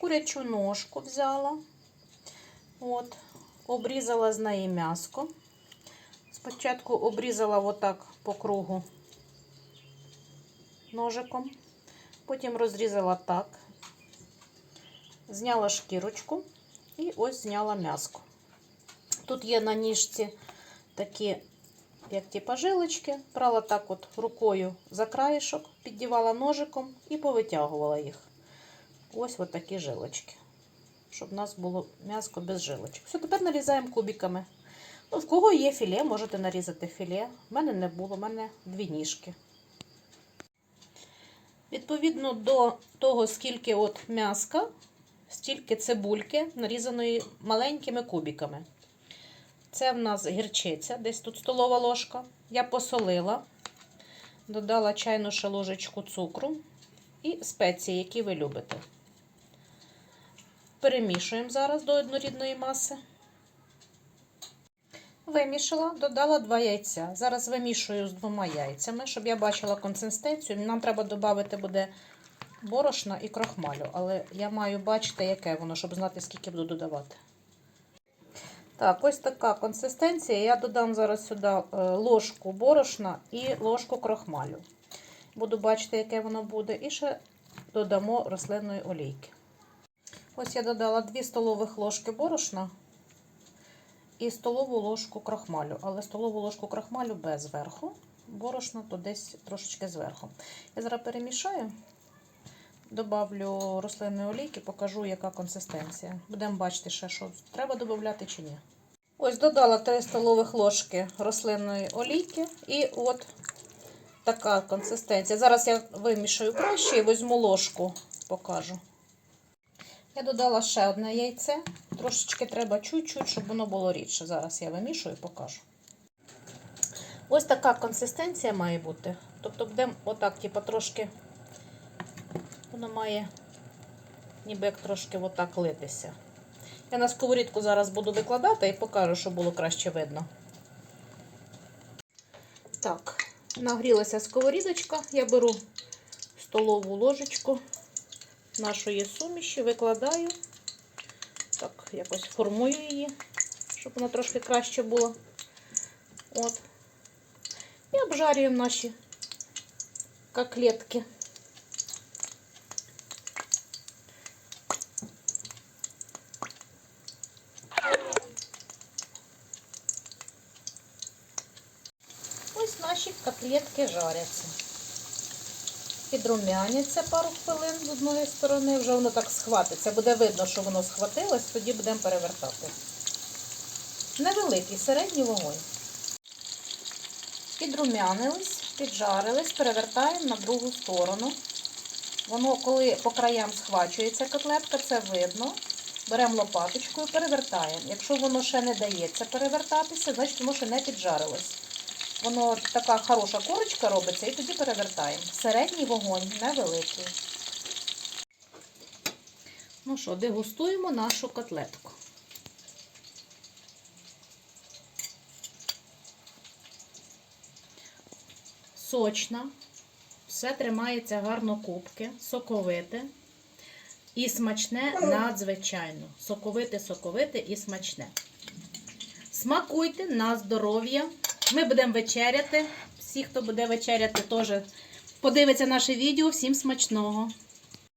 Курячу ножку взяла. От, обрізала з неї м'яско. Спочатку обрізала отак по кругу ножиком. Потім розрізала так. Зняла шкірочку і ось зняла м'яско. Тут є на ніжці такі, як типа жилочки. Брала так от рукою за краєшок, піддівала ножиком і повитягувала їх. Ось от такі жилочки. Щоб у нас було м'яско без жилочок. Все, тепер нарізаємо кубиками. Ну, в кого є філе, можете нарізати філе. У мене не було, у мене дві ніжки. Відповідно до того, скільки от м'яска, стільки цибульки, нарізаної маленькими кубиками. Це в нас гірчиця, десь тут столова ложка. Я посолила, додала чайну ще ложечку цукру і спеції, які ви любите. Перемішуємо зараз до однорідної маси. Вимішала, додала два яйця. Зараз вимішую з двома яйцями, щоб я бачила консистенцію. Нам треба додати буде борошна і крохмалю, але я маю бачити, яке воно, щоб знати, скільки буду додавати. Так, ось така консистенція. Я додам зараз сюди е, ложку борошна і ложку крохмалю. Буду бачити, яке воно буде. І ще додамо рослинної олійки. Ось я додала 2 столових ложки борошна і столову ложку крахмалю. Але столову ложку крахмалю без верху. Борошно то десь трошечки зверху. Я зараз перемішаю, добавлю рослинної олійки, покажу, яка консистенція. Будемо бачити, ще, що треба додати чи ні. Ось додала 3 столових ложки рослинної олійки. І от така консистенція. Зараз я вимішаю краще і візьму ложку, покажу. Я додала ще одне яйце. Трошечки треба чуть-чуть, щоб воно було рідше. Зараз я вимішую і покажу. Ось така консистенція має бути. Тобто будемо отак, типу, трошки, воно має ніби як трошки отак литися. Я на сковорідку зараз буду викладати і покажу, щоб було краще видно. Так, нагрілася сковорідочка. Я беру столову ложечку нашої суміші, викладаю. Так, якось формую її, щоб вона трошки краще була. От. І обжарюємо наші коклетки. Ось наші котлетки жаряться. Підрумяняться пару хвилин з одної сторони, вже воно так схватиться. Буде видно, що воно схватилось, тоді будемо перевертати. Невеликий, середній вогонь. Підрумянились, піджарились, перевертаємо на другу сторону. Воно, коли по краям схвачується котлетка, це видно. Беремо лопаточку перевертаємо. Якщо воно ще не дається перевертатися, значить воно ще не піджарилось. Воно така хороша корочка робиться і тоді перевертаємо. Середній вогонь невеликий. Ну що, дегустуємо нашу котлетку. Сочна, все тримається гарно кубки, соковите і смачне надзвичайно. Соковите, соковите і смачне. Смакуйте на здоров'я. Ми будемо вечеряти. Всі, хто буде вечеряти, теж подивиться наше відео. Всім смачного!